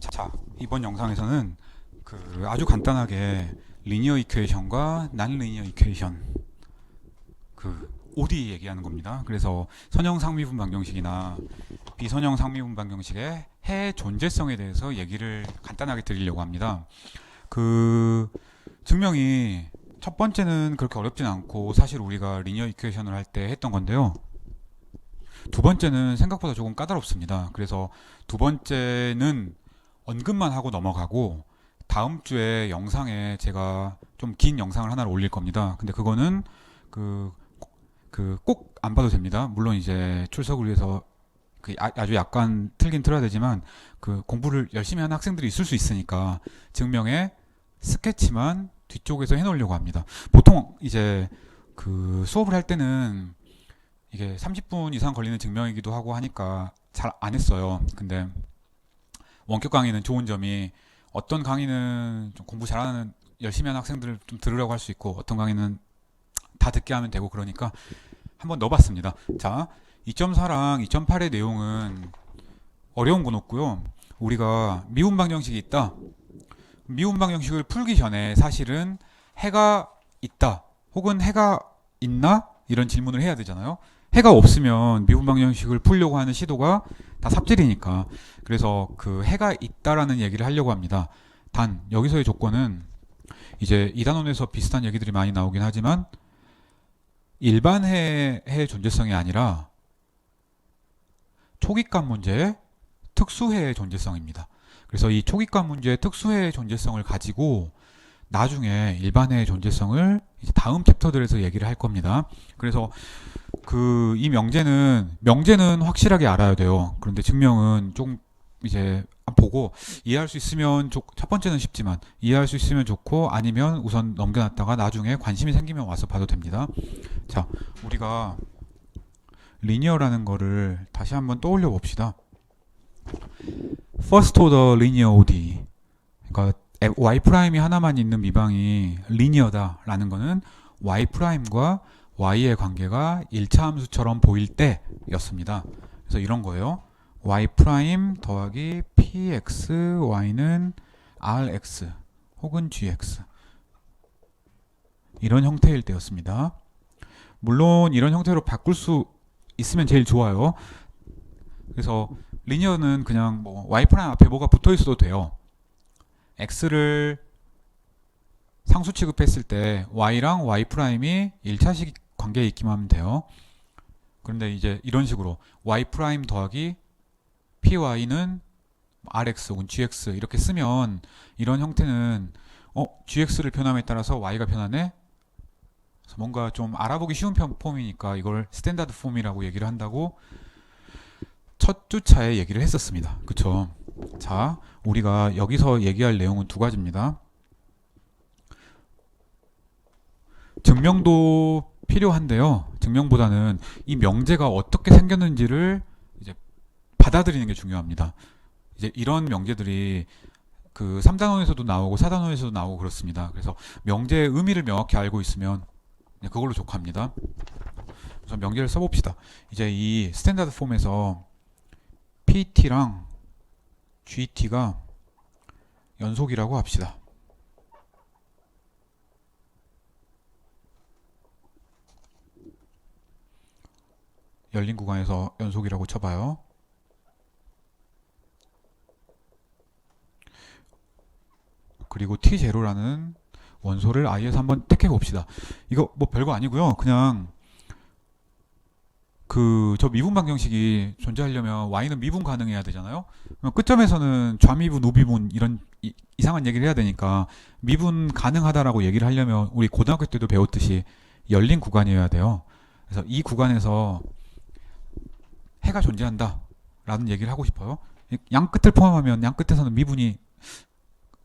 자, 이번 영상에서는 그 아주 간단하게 리니어 이퀘이션과 난 리니어 이퀘이션 그 OD 얘기하는 겁니다. 그래서 선형 상미분 방정식이나 비선형 상미분 방정식의 해 존재성에 대해서 얘기를 간단하게 드리려고 합니다. 그 증명이 첫 번째는 그렇게 어렵진 않고 사실 우리가 리니어 이퀘이션을 할 때 했던 건데요. 두 번째는 생각보다 조금 까다롭습니다. 그래서 두 번째는 언급만 하고 넘어가고 다음 주에 영상에 제가 좀 긴 영상을 하나를 올릴 겁니다. 근데 그거는 그 그 꼭 안 봐도 됩니다. 물론 이제 출석을 위해서 그 아- 아주 약간 틀긴 틀어야 되지만 그 공부를 열심히 하는 학생들이 있을 수 있으니까 증명에 스케치만 뒤쪽에서 해놓으려고 합니다. 보통 이제 그 수업을 할 때는 이게 30분 이상 걸리는 증명이기도 하고 하니까 잘 안 했어요. 근데 원격 강의는 좋은 점이 어떤 강의는 좀 공부 잘하는 열심히 하는 학생들을 좀 들으라고 할 수 있고 어떤 강의는 다 듣게 하면 되고 그러니까 한번 넣어봤습니다. 자, 2.4랑 2.8의 내용은 어려운 건 없고요. 우리가 미분 방정식이 있다. 미분 방정식을 풀기 전에 사실은 해가 있다. 혹은 해가 있나? 이런 질문을 해야 되잖아요. 해가 없으면 미분 방정식을 풀려고 하는 시도가 다 삽질이니까. 그래서 그 해가 있다라는 얘기를 하려고 합니다. 단 여기서의 조건은 이제 이 단원에서 비슷한 얘기들이 많이 나오긴 하지만 일반 해, 의 존재성이 아니라 초기값 문제의 특수해의 존재성입니다. 그래서 이 초기값 문제의 특수해의 존재성을 가지고 나중에 일반해의 존재성을 다음 챕터들에서 얘기를 할 겁니다. 그래서 그 이 명제는 명제는 확실하게 알아야 돼요. 그런데 증명은 좀 이제 보고 이해할 수 있으면 좋, 첫 번째는 쉽지만 이해할 수 있으면 좋고 아니면 우선 넘겨놨다가 나중에 관심이 생기면 와서 봐도 됩니다. 자, 우리가 리니어라는 거를 다시 한번 떠올려 봅시다. First order linear ODE. 그러니까 y 프라임이 하나만 있는 미방이 리니어다라는 거는 y 프라임과 y의 관계가 1차 함수처럼 보일 때였습니다. 그래서 이런 거예요. y 프라임 더하기 px y는 rx 혹은 gx 이런 형태일 때였습니다. 물론 이런 형태로 바꿀 수 있으면 제일 좋아요. 그래서 리니어는 그냥 뭐 y 프라임 앞에 뭐가 붙어 있어도 돼요. X를 상수 취급했을 때 y랑 y 프라임이 1차식 관계에 있기만 하면 돼요. 그런데 이제 이런 식으로 y 프라임 더하기 py는 rx 혹은 gx 이렇게 쓰면 이런 형태는 어 gx를 표함에 따라서 y가 변하네. 뭔가 좀 알아보기 쉬운 편- 폼이니까 이걸 스탠다드 폼이라고 얘기를 한다고 첫 주차에 얘기를 했었습니다. 그쵸? 자, 우리가 여기서 얘기할 내용은 두 가지입니다. 증명도 필요한데요. 증명보다는 이 명제가 어떻게 생겼는지를 이제 받아들이는 게 중요합니다. 이제 이런 명제들이 그 3단원에서도 나오고 4단원에서도 나오고 그렇습니다. 그래서 명제의 의미를 명확히 알고 있으면 그걸로 족합니다. 그래서 명제를 써봅시다. 이제 이 스탠다드 폼에서 PT랑 GT가 연속이라고 합시다. 열린 구간에서 연속이라고 쳐봐요. 그리고 T0라는 원소를 I에서 한번 택해 봅시다. 이거 뭐 별거 아니고요. 그냥 그 저 미분 방정식이 존재하려면 y는 미분 가능해야 되잖아요. 그럼 끝점에서는 좌미분, 우미분 이런 이, 이상한 얘기를 해야 되니까 미분 가능하다라고 얘기를 하려면 우리 고등학교 때도 배웠듯이 열린 구간이어야 돼요. 그래서 이 구간에서 해가 존재한다라는 얘기를 하고 싶어요. 이- 양 끝을 포함하면 양 끝에서는 미분이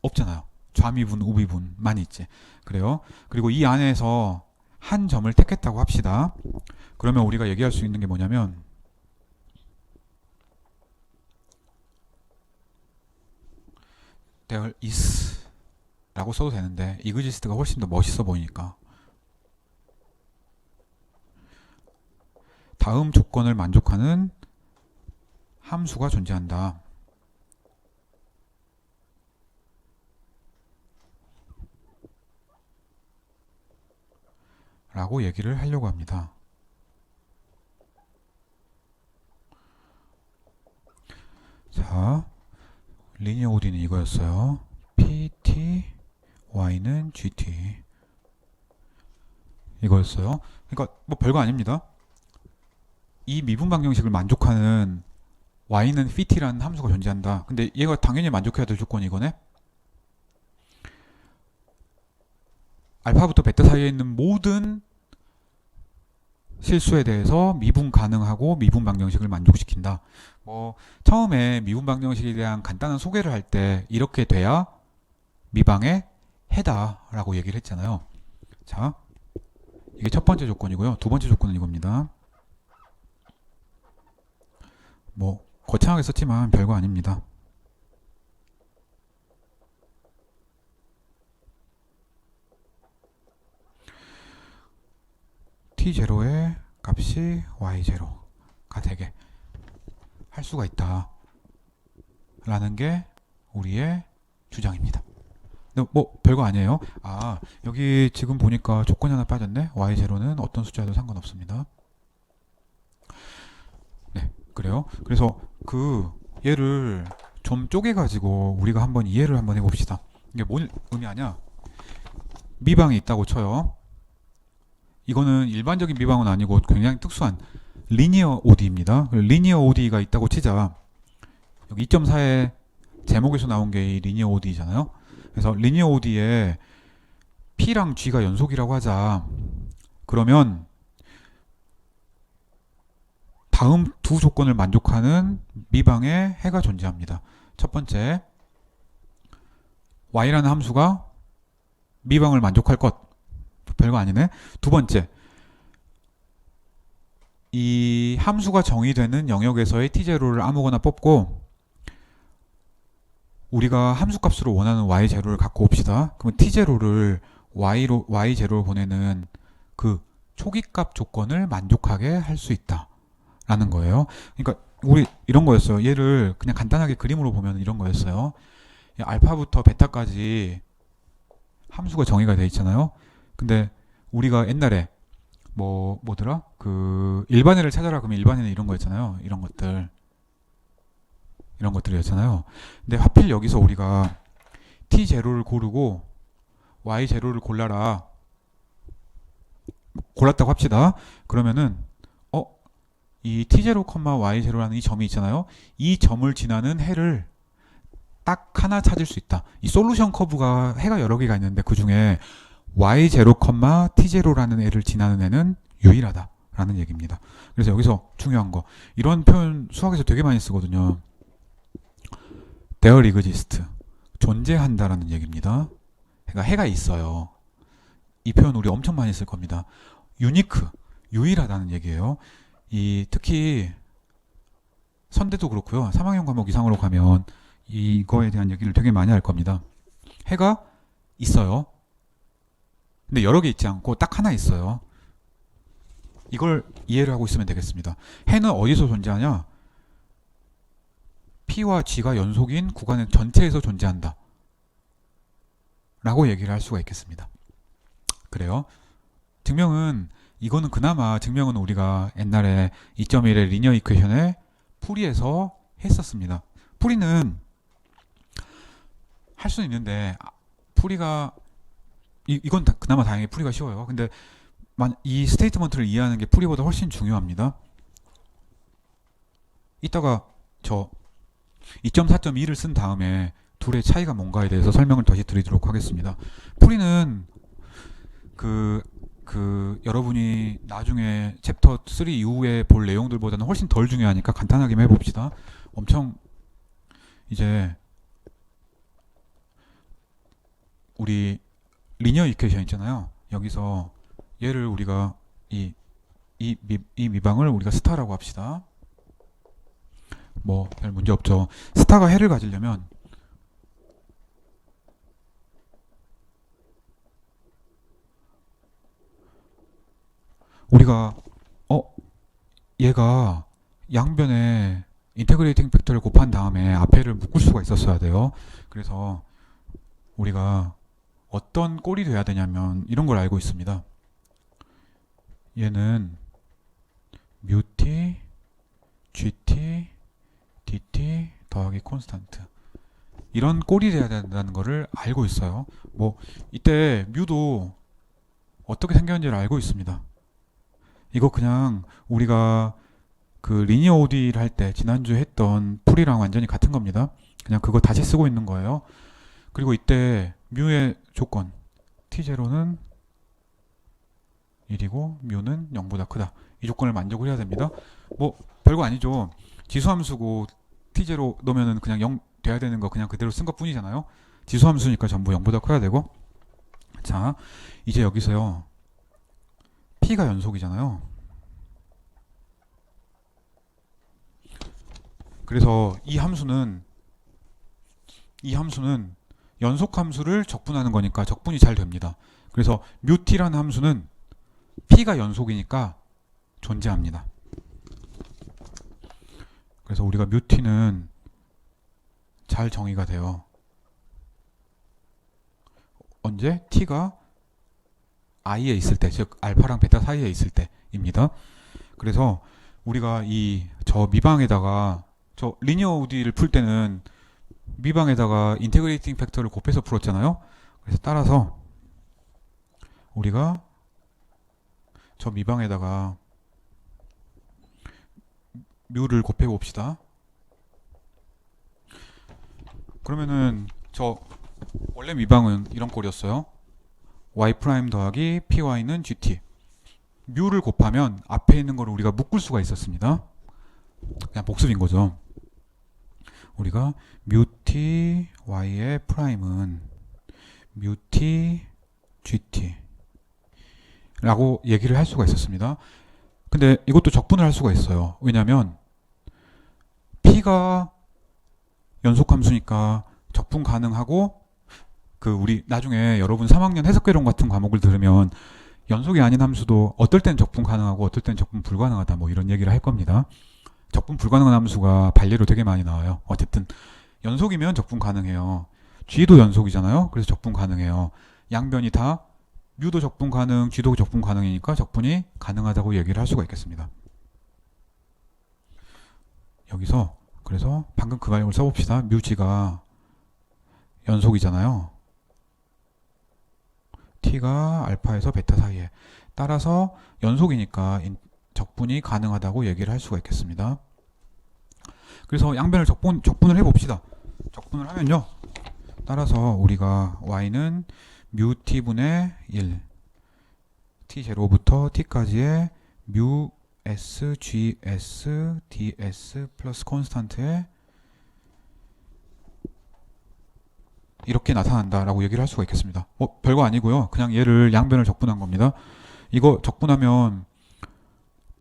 없잖아요. 좌미분, 우미분만 있지. 그래요. 그리고 이 안에서 한 점을 택했다고 합시다. 그러면 우리가 얘기할 수 있는 게 뭐냐면 there is 라고 써도 되는데 이그지스트가 훨씬 더 멋있어 보이니까 다음 조건을 만족하는 함수가 존재한다. 라고 얘기를 하려고 합니다. 자, 리니어 OD는 이거였어요. PT, Y는 GT. 이거였어요. 그러니까 뭐 별거 아닙니다. 이 미분 방정식을 만족하는 y는 fit라는 함수가 존재한다. 근데 얘가 당연히 만족해야 될 조건이 이거네. 알파부터 베타 사이에 있는 모든 실수에 대해서 미분 가능하고 미분 방정식을 만족시킨다. 뭐 처음에 미분 방정식에 대한 간단한 소개를 할 때 이렇게 돼야 미방의 해다라고 얘기를 했잖아요. 자, 이게 첫 번째 조건이고요. 두 번째 조건은 이겁니다. 뭐 거창하게 썼지만 별거 아닙니다. T0의 값이 y0가 되게 할 수가 있다. 라는 게 우리의 주장입니다. 근데 뭐 별거 아니에요. 아 여기 지금 보니까 조건이 하나 빠졌네. y0는 어떤 숫자도 상관없습니다. 네 그래요. 그래서 그 얘를 좀 쪼개 가지고 우리가 한번 이해를 한번 해봅시다. 이게 뭔 의미하냐? 미방이 있다고 쳐요. 이거는 일반적인 미방은 아니고 굉장히 특수한 리니어 OD입니다. 리니어 OD가 있다고 치자. 여기 2.4의 제목에서 나온 게 이 리니어 OD잖아요. 그래서 리니어 OD에 P랑 G가 연속이라고 하자. 그러면 다음 두 조건을 만족하는 미방의 해가 존재합니다. 첫 번째, y라는 함수가 미방을 만족할 것. 별거 아니네. 두 번째, 이 함수가 정의되는 영역에서의 t0를 아무거나 뽑고 우리가 함수 값으로 원하는 y0를 갖고 옵시다. 그럼 t0를 y로 y0로 보내는 그 초기 값 조건을 만족하게 할 수 있다. 라는 거예요. 그러니까 우리 이런 거였어요. 얘를 그냥 간단하게 그림으로 보면 이런 거였어요. 이 알파부터 베타까지 함수가 정의가 돼 있잖아요. 근데 우리가 옛날에 뭐 뭐더라? 그 일반회를 찾아라 그러면 일반회는 이런 거였잖아요. 이런 것들. 이런 것들이었잖아요. 근데 하필 여기서 우리가 t 제로를 고르고 y 제로를 골라라. 골랐다고 합시다. 그러면은 어, 이 t0, y0라는 이 점이 있잖아요. 이 점을 지나는 해를 딱 하나 찾을 수 있다. 이 솔루션 커브가 해가 여러 개가 있는데 그 중에 y0, t0라는 애를 지나는 애는 유일하다 라는 얘기입니다. 그래서 여기서 중요한 거 이런 표현 수학에서 되게 많이 쓰거든요. there exists 존재한다라는 얘기입니다. 그러니까 해가 있어요. 이 표현 우리 엄청 많이 쓸 겁니다. 유니크 유일하다는 얘기예요. 이 특히 선대도 그렇고요. 3학년 과목 이상으로 가면 이거에 대한 얘기를 되게 많이 할 겁니다. 해가 있어요. 근데 여러 개 있지 않고 딱 하나 있어요. 이걸 이해를 하고 있으면 되겠습니다. 해는 어디서 존재하냐? P와 G가 연속인 구간 전체에서 존재한다. 라고 얘기를 할 수가 있겠습니다. 그래요. 증명은 이거는 그나마 증명은 우리가 옛날에 2.1의 리니어 이퀘이션의 풀이에서 했었습니다. 풀이는 할 수는 있는데 아, 풀이가 이, 이건 다, 그나마 다행히 풀이가 쉬워요. 근데 만, 이 스테이트먼트를 이해하는 게 풀이보다 훨씬 중요합니다. 이따가 저 2.4.2를 쓴 다음에 둘의 차이가 뭔가에 대해서 설명을 다시 드리도록 하겠습니다. 풀이는 그, 그, 여러분이 나중에 챕터 3 이후에 볼 내용들보다는 훨씬 덜 중요하니까 간단하게 해봅시다. 엄청, 이제, 우리 리니어 이퀘이션 있잖아요. 여기서 얘를 우리가 이, 이, 미, 이 미방을 우리가 스타라고 합시다. 뭐 별 문제 없죠. 스타가 해를 가지려면 우리가 어 얘가 양변에 인테그레이팅 팩터를 곱한 다음에 앞에를 묶을 수가 있었어야 돼요. 그래서 우리가 어떤 꼴이 돼야 되냐면 이런 걸 알고 있습니다. 얘는 뮤t gt dt 더하기 콘스탄트 이런 꼴이 돼야 된다는 거를 알고 있어요. 뭐 이때 뮤도 어떻게 생겼는지를 알고 있습니다. 이거 그냥 우리가 그 리니어 OD를 할 때 지난주에 했던 풀이랑 완전히 같은 겁니다. 그냥 그거 다시 쓰고 있는 거예요. 그리고 이때 뮤의 조건 t0는 1이고 뮤는 0보다 크다. 이 조건을 만족을 해야 됩니다. 뭐 별거 아니죠. 지수함수고 t0 넣으면은 그냥 0 돼야 되는 거 그냥 그대로 쓴 것 뿐이잖아요. 지수함수니까 전부 0보다 커야 되고. 자, 이제 여기서요. p가 연속이잖아요. 그래서 이 함수는 이 함수는 연속 함수를 적분하는 거니까 적분이 잘 됩니다. 그래서 뮤t라는 함수는 p가 연속이니까 존재합니다. 그래서 우리가 뮤t는 잘 정의가 돼요. 언제 t가 i에 있을 때, 즉 알파랑 베타 사이에 있을 때입니다. 그래서 우리가 이 저 미방에다가 저 리니어 OD를 풀 때는 미방에다가 인테그레이팅 팩터를 곱해서 풀었잖아요. 그래서 따라서 우리가 저 미방에다가 뮤를 곱해 봅시다. 그러면은 저 원래 미방은 이런 꼴이었어요. y 프라임 더하기 py는 gt. 뮤를 곱하면 앞에 있는 거를 우리가 묶을 수가 있었습니다. 그냥 복습인 거죠. 우리가 뮤t y의 프라임은 뮤t gt 라고 얘기를 할 수가 있었습니다. 근데 이것도 적분을 할 수가 있어요. 왜냐하면 p가 연속 함수니까 적분 가능하고 그 우리 나중에 여러분 3학년 해석개론 같은 과목을 들으면 연속이 아닌 함수도 어떨 땐 적분 가능하고 어떨 땐 적분 불가능하다 뭐 이런 얘기를 할 겁니다. 적분 불가능한 함수가 반례로 되게 많이 나와요. 어쨌든 연속이면 적분 가능해요. g도 연속이잖아요. 그래서 적분 가능해요. 양변이 다 뮤도 적분 가능, g도 적분 가능이니까 적분이 가능하다고 얘기를 할 수가 있겠습니다. 여기서 그래서 방금 그 말을 써봅시다. 뮤 g가 연속이잖아요. t가 알파에서 베타 사이에 따라서 연속이니까 인- 적분이 가능하다고 얘기를 할 수가 있겠습니다. 그래서 양변을 적분, 적분을 해봅시다. 적분을 하면요. 따라서 우리가 y는 뮤 t분의 1 t0부터 t까지의 뮤 s g s ds 플러스 콘스탄트에 이렇게 나타난다라고 얘기를 할 수가 있겠습니다. 뭐 별거 아니고요. 그냥 얘를 양변을 적분한 겁니다. 이거 적분하면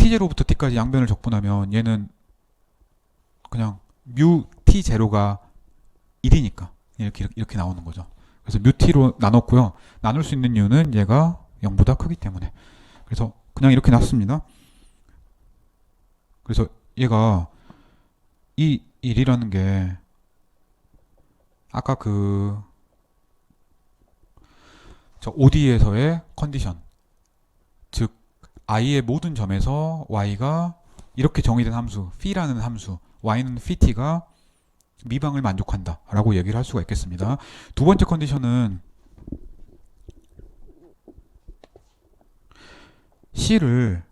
t0부터 t까지 양변을 적분하면 얘는 그냥 뮤 t0가 1이니까 이렇게 이렇게 나오는 거죠. 그래서 뮤 t로 나눴고요. 나눌 수 있는 이유는 얘가 0보다 크기 때문에. 그래서 그냥 이렇게 놨습니다. 그래서 얘가 이 1이라는 게 아까 그 저 OD에서의 컨디션 즉 i의 모든 점에서 y가 이렇게 정의된 함수 phi라는 함수 y는 phi t가 미방을 만족한다 라고 얘기를 할 수가 있겠습니다. 두 번째 컨디션은 c를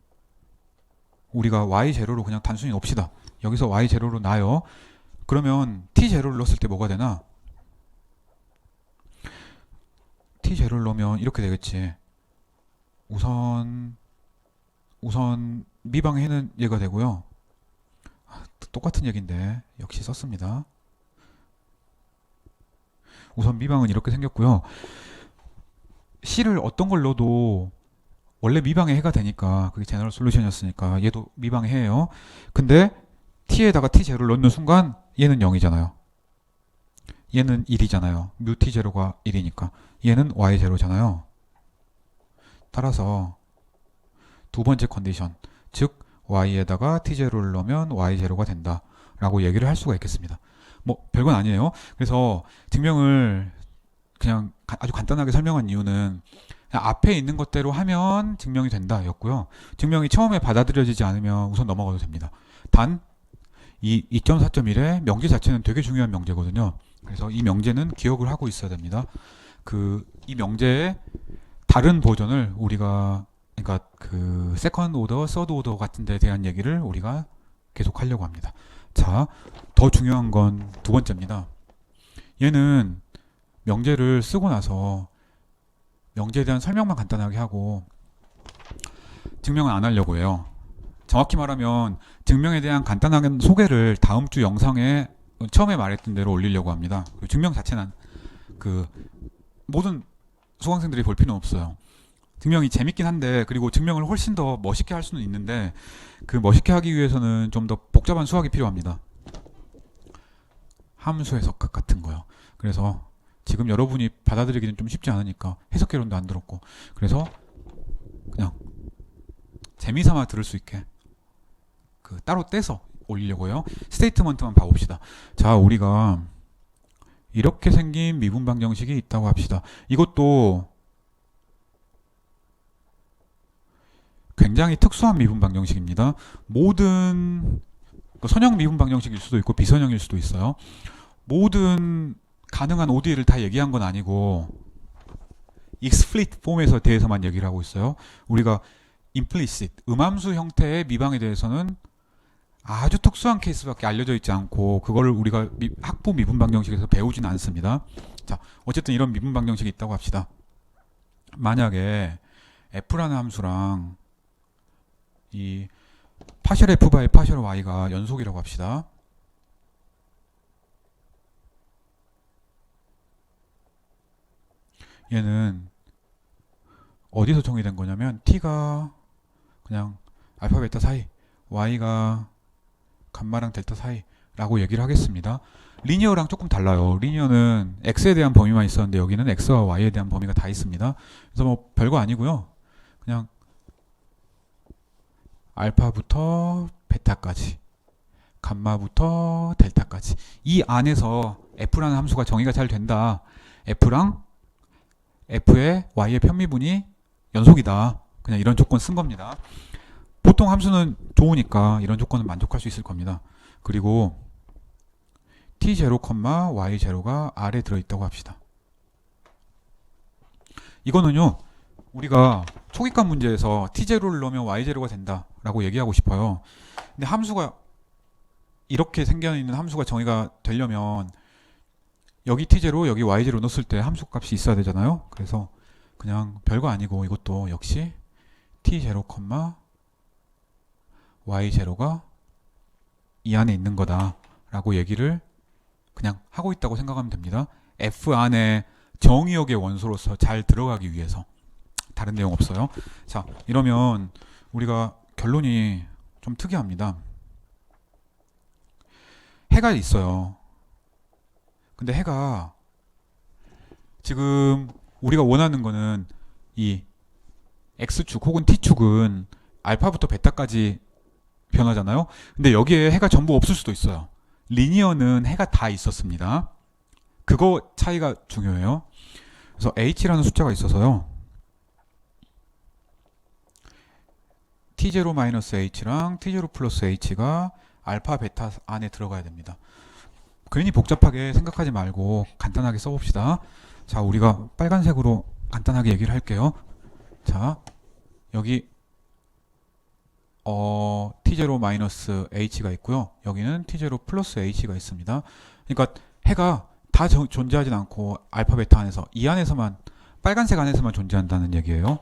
우리가 y 제로로 그냥 단순히 넣읍시다. 여기서 y 제로로 놔요. 그러면 t 제로를 넣었을 때 뭐가 되나? T 제로를 넣으면 이렇게 되겠지. 우선 우선 미방 해는 얘가 되고요. 아, 똑같은 얘기인데 역시 썼습니다. 우선 미방은 이렇게 생겼고요. C를 어떤 걸 넣어도 원래 미방의 해가 되니까 그게 제너럴 솔루션이었으니까 얘도 미방의 해예요. 근데 t에다가 t 제로를 넣는 순간 얘는 0이잖아요. 얘는 1이잖아요. 뮤 t 제로가 1이니까 얘는 y 제로잖아요. 따라서 두 번째 컨디션, 즉 y에다가 t0를 넣으면 y0가 된다 라고 얘기를 할 수가 있겠습니다. 뭐 별건 아니에요. 그래서 증명을 그냥 가- 아주 간단하게 설명한 이유는 앞에 있는 것대로 하면 증명이 된다였고요. 증명이 처음에 받아들여지지 않으면 우선 넘어가도 됩니다. 단 이 2.4.1의 명제 자체는 되게 중요한 명제거든요. 그래서 이 명제는 기억을 하고 있어야 됩니다. 그 이 명제의 다른 버전을 우리가 그러니까 그 세컨드 오더, 서드 오더 같은 데 대한 얘기를 우리가 계속 하려고 합니다. 자, 더 중요한 건 두 번째입니다. 얘는 명제를 쓰고 나서 명제에 대한 설명만 간단하게 하고 증명은 안 하려고 해요. 정확히 말하면 증명에 대한 간단한 소개를 다음 주 영상에 처음에 말했던 대로 올리려고 합니다. 그 증명 자체는 그 모든 수강생들이 볼 필요는 없어요. 증명이 재밌긴 한데 그리고 증명을 훨씬 더 멋있게 할 수는 있는데 그 멋있게 하기 위해서는 좀 더 복잡한 수학이 필요합니다. 함수 해석학 같은 거요. 그래서 지금 여러분이 받아들이기는 좀 쉽지 않으니까 해석 개론도 안 들었고 그래서 그냥 재미삼아 들을 수 있게 그 따로 떼서 올리려고요. 스테이트먼트만 봐봅시다. 자, 우리가 이렇게 생긴 미분 방정식이 있다고 합시다. 이것도 굉장히 특수한 미분 방정식입니다. 모든 그 선형 미분 방정식일 수도 있고 비선형일 수도 있어요. 모든 가능한 ODE를 다 얘기한 건 아니고 explicit 폼에서 대해서만 얘기를 하고 있어요. 우리가 implicit 음함수 형태의 미방에 대해서는 아주 특수한 케이스밖에 알려져 있지 않고 그걸 우리가 미- 학부 미분 방정식에서 배우지는 않습니다. 자, 어쨌든 이런 미분 방정식이 있다고 합시다. 만약에 f라는 함수랑 이 파셜 f 바이 파셜 y가 연속이라고 합시다. 얘는 어디서 정의된 거냐면 t가 그냥 알파 베타 사이, y가 감마랑 델타 사이 라고 얘기를 하겠습니다. 리니어랑 조금 달라요. 리니어는 x에 대한 범위만 있었는데 여기는 x와 y에 대한 범위가 다 있습니다. 그래서 뭐 별거 아니고요. 그냥 알파부터 베타까지 감마부터 델타까지 이 안에서 f라는 함수가 정의가 잘 된다. f랑 f의 y의 편미분이 연속이다. 그냥 이런 조건 쓴 겁니다. 보통 함수는 좋으니까 이런 조건은 만족할 수 있을 겁니다. 그리고 t0, y0가 R에 들어있다고 합시다. 이거는요, 우리가 초기값 문제에서 t0를 넣으면 y0가 된다 라고 얘기하고 싶어요. 근데 함수가 이렇게 생겨있는 함수가 정의가 되려면 여기 t0, 여기 y0 넣었을 때 함수 값이 있어야 되잖아요. 그래서 그냥 별거 아니고 이것도 역시 t0, y0가 이 안에 있는 거다 라고 얘기를 그냥 하고 있다고 생각하면 됩니다. f 안에 정의역의 원소로서 잘 들어가기 위해서 다른 내용 없어요. 자 이러면 우리가 결론이 좀 특이합니다. 해가 있어요. 근데 해가 지금 우리가 원하는 거는 이 x축 혹은 t축은 알파부터 베타까지 변하잖아요. 근데 여기에 해가 전부 없을 수도 있어요. 리니어는 해가 다 있었습니다. 그거 차이가 중요해요. 그래서 h라는 숫자가 있어서요. T0-h랑 t0 플러스 h가 알파 베타 안에 들어가야 됩니다. 괜히 복잡하게 생각하지 말고 간단하게 써봅시다. 자, 우리가 빨간색으로 간단하게 얘기를 할게요. 자, 여기 어, t0 마이너스 h가 있고요. 여기는 t0 플러스 h가 있습니다. 그러니까 해가 다 저- 존재하진 않고 알파 베타 안에서 이 안에서만 빨간색 안에서만 존재한다는 얘기예요.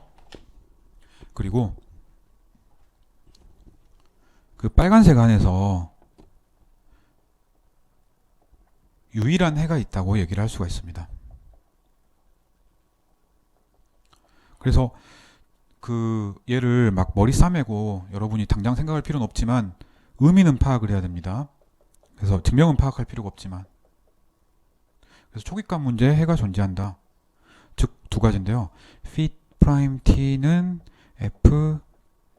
그리고 그 빨간색 안에서 유일한 해가 있다고 얘기를 할 수가 있습니다. 그래서 그 얘를 막 머리 싸매고 여러분이 당장 생각할 필요는 없지만 의미는 파악을 해야 됩니다. 그래서 증명은 파악할 필요가 없지만 그래서 초기값 문제에 해가 존재한다. 즉 두 가지인데요. phi 프라임 t는 f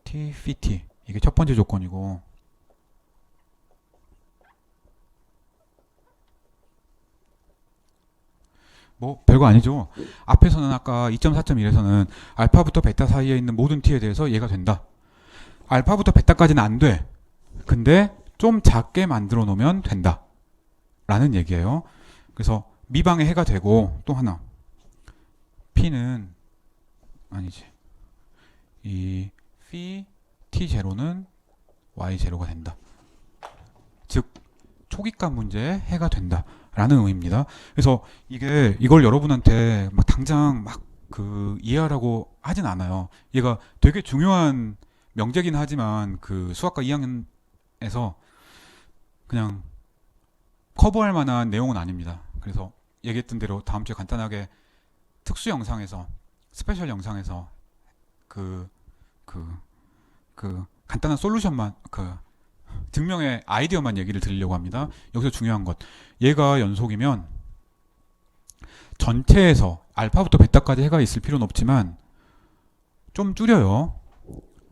t phi t 이게 첫 번째 조건이고 뭐 별거 아니죠. 앞에서는 아까 2.4.1에서는 알파부터 베타 사이에 있는 모든 t에 대해서 얘가 된다. 알파부터 베타까지는 안 돼. 근데 좀 작게 만들어 놓으면 된다. 라는 얘기예요. 그래서 미방의 해가 되고 또 하나 p는 아니지. 이 phi t0는 y0가 된다. 즉 초기값 문제의 해가 된다 라는 의미입니다. 그래서 이게 이걸 여러분한테 막 당장 막 그 이해하라고 하진 않아요. 얘가 되게 중요한 명제긴 하지만 그 수학과 2학년에서 그냥 커버할 만한 내용은 아닙니다. 그래서 얘기했던 대로 다음 주에 간단하게 특수 영상에서 스페셜 영상에서 그 그, 그 간단한 솔루션만 그 증명의 아이디어만 얘기를 드리려고 합니다. 여기서 중요한 것. 얘가 연속이면 전체에서 알파부터 베타까지 해가 있을 필요는 없지만 좀 줄여요.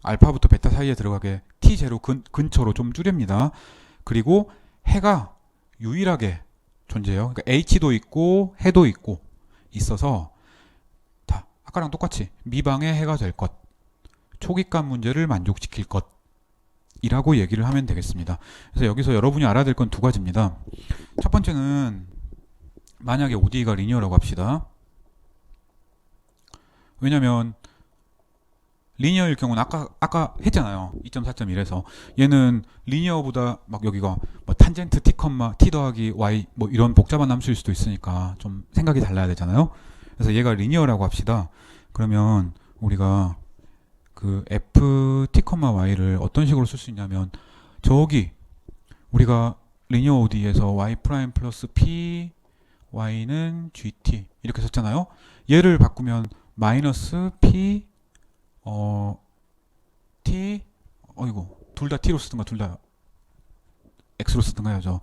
알파부터 베타 사이에 들어가게 t0 근, 근처로 좀 줄입니다. 그리고 해가 유일하게 존재해요. 그러니까 h도 있고 해도 있고 있어서 다 아까랑 똑같이 미방의 해가 될 것, 초기값 문제를 만족시킬 것 이라고 얘기를 하면 되겠습니다. 그래서 여기서 여러분이 알아야 될 건 두 가지입니다. 첫 번째는 만약에 ODE가 리니어라고 합시다. 왜냐면 리니어일 경우는 아까 아까 했잖아요. 2.4.1에서 얘는 리니어보다 막 여기가 뭐 탄젠트 t 컴마 t 더하기 y 뭐 이런 복잡한 함수일 수도 있으니까 좀 생각이 달라야 되잖아요. 그래서 얘가 리니어라고 합시다. 그러면 우리가 그 f t 컴마 y를 어떤 식으로 쓸 수 있냐면 저기 우리가 리니어 OD에서 y 프라임 플러스 p y는 gt 이렇게 썼잖아요. 얘를 바꾸면 마이너스 p 어 t 어이고 둘 다 t로 쓰든가 둘 다 x로 쓰든가 해야죠.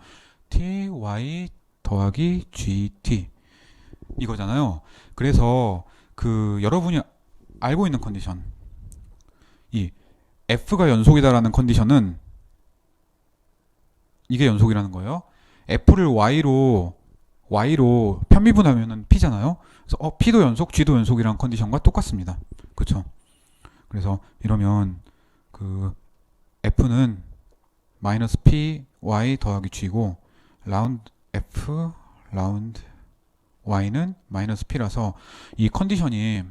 t y 더하기 gt 이거잖아요. 그래서 그 여러분이 알고 있는 컨디션 이 f가 연속이다라는 컨디션은 이게 연속이라는 거예요. f를 y로 y로 편미분하면은 p잖아요. 그래서 어 p도 연속, g도 연속이라는 컨디션과 똑같습니다. 그렇죠? 그래서 이러면 그 f는 마이너스 p y 더하기 g고 라운드 f 라운드 y는 마이너스 p라서 이 컨디션이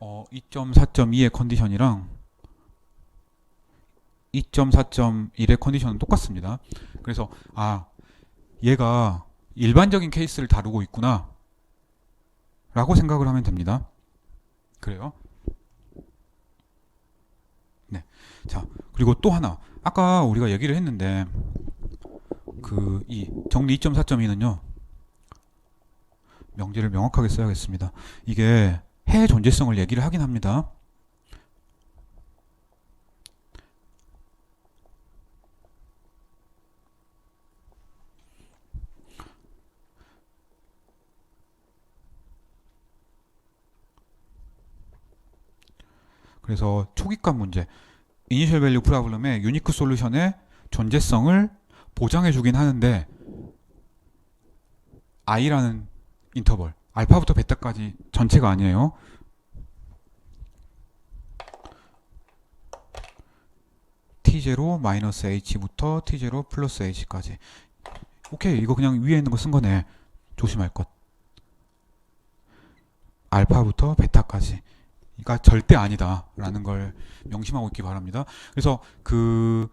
어 2.4.2의 컨디션이랑 2.4.1의 컨디션은 똑같습니다. 그래서 아 얘가 일반적인 케이스를 다루고 있구나 라고 생각을 하면 됩니다. 그래요? 네. 자, 그리고 또 하나. 아까 우리가 얘기를 했는데, 그, 이 정리 2.4.2는요, 명제를 명확하게 써야겠습니다. 이게 해 존재성을 얘기를 하긴 합니다. 그래서 초기값 문제, 이니셜 밸류 프로블럼의 유니크 솔루션의 존재성을 보장해 주긴 하는데 i라는 인터벌, 알파부터 베타까지 전체가 아니에요. t0 마이너스 h부터 t0 플러스 h까지. 오케이, 이거 그냥 위에 있는 거 쓴 거네. 조심할 것. 알파부터 베타까지. 그러니까 절대 아니다 라는 걸 명심하고 있기 바랍니다. 그래서 그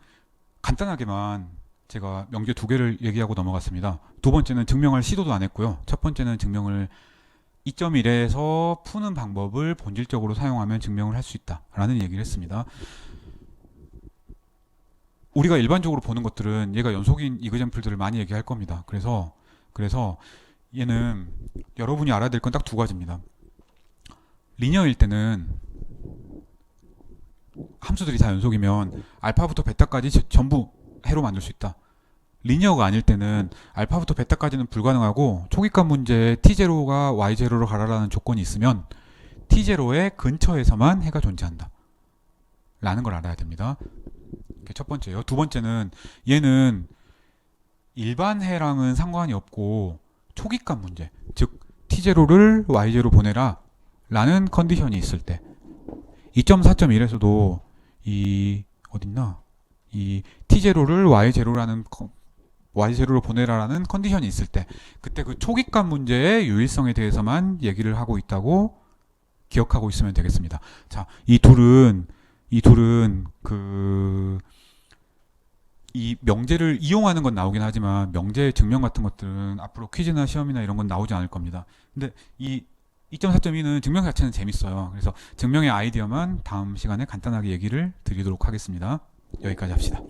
간단하게만 제가 명제 두 개를 얘기하고 넘어갔습니다. 두 번째는 증명할 시도도 안 했고요. 첫 번째는 증명을 2.1에서 푸는 방법을 본질적으로 사용하면 증명을 할 수 있다라는 얘기를 했습니다. 우리가 일반적으로 보는 것들은 얘가 연속인 이그젠플들을 많이 얘기할 겁니다. 그래서 그래서 얘는 여러분이 알아야 될 건 딱 두 가지입니다. 리니어일 때는 함수들이 다 연속이면 알파부터 베타까지 지- 전부 해로 만들 수 있다. 리니어가 아닐 때는 알파부터 베타까지는 불가능하고 초기값 문제에 t0가 y0로 가라라는 조건이 있으면 t0의 근처에서만 해가 존재한다. 라는 걸 알아야 됩니다. 첫 번째요. 두 번째는 얘는 일반 해랑은 상관이 없고 초기값 문제, 즉 t0를 y0로 보내라 라는 컨디션이 있을 때 2.4.1에서도 이 어딨나 이 t0를 y0라는 y0로 보내라라는 컨디션이 있을 때 그때 그 초기값 문제의 유일성에 대해서만 얘기를 하고 있다고 기억하고 있으면 되겠습니다. 자, 이 둘은 이 둘은 그 이 명제를 이용하는 건 나오긴 하지만 명제 증명 같은 것들은 앞으로 퀴즈나 시험이나 이런 건 나오지 않을 겁니다. 근데 이 2.4.2는 증명 자체는 재밌어요. 그래서 증명의 아이디어만 다음 시간에 간단하게 얘기를 드리도록 하겠습니다. 여기까지 합시다.